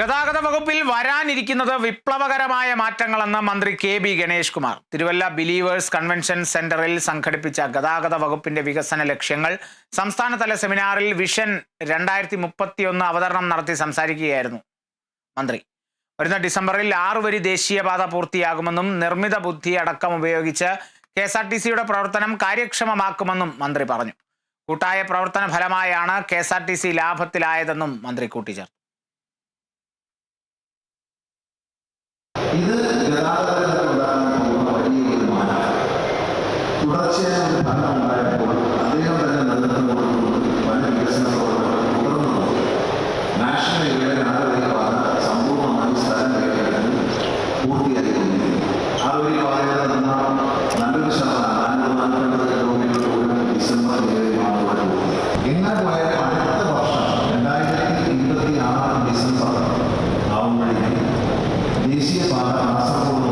ഗതാഗത വകുപ്പിൽ വരാനിരിക്കുന്നത് വിപ്ലവകരമായ മാറ്റങ്ങളെന്ന് മന്ത്രി K B Ganesh Kumar. Thiruvalla believers convention സെന്ററിൽ സംഘടിപ്പിച്ച ഗതാഗത വകുപ്പിന്റെ വികസന ലക്ഷ്യങ്ങൾ സംസ്ഥാനതല സെമിനാറിൽ വിഷൻ രണ്ടായിരത്തി മുപ്പത്തിയൊന്ന് അവതരണം നടത്തി സംസാരിക്കുകയായിരുന്നു മന്ത്രി. വരുന്ന ഡിസംബറിൽ ആറ് വരി ദേശീയപാത പൂർത്തിയാകുമെന്നും നിർമ്മിത ബുദ്ധി അടക്കം ഉപയോഗിച്ച് കെ എസ് ആർ ടി സിയുടെ പ്രവർത്തനം കാര്യക്ഷമമാക്കുമെന്നും മന്ത്രി പറഞ്ഞു. കൂട്ടായ പ്രവർത്തന ഫലമായാണ് K S R T C ലാഭത്തിലായതെന്നും മന്ത്രി കൂട്ടിച്ചേർത്തു. ഇത് ഗതാഗതത്തിലുണ്ടാകാൻ പോകുന്ന വലിയൊരു മാറ്റം. തുടർച്ചയായ ഒരു ഭരണം ഉണ്ടായപ്പോൾ അദ്ദേഹം തന്നെ നേതൃത്വം കൊടുക്കുന്നത് പല വികസന പ്രവർത്തനങ്ങൾ തുടർന്നു നാഷണൽ ഹൈവേ ആറുവരി പാത സമ്പൂർണമായി സ്ഥലം കൈകാര്യം പൂർത്തിയായിക്കൊണ്ടിരിക്കുന്നു This is Mata Master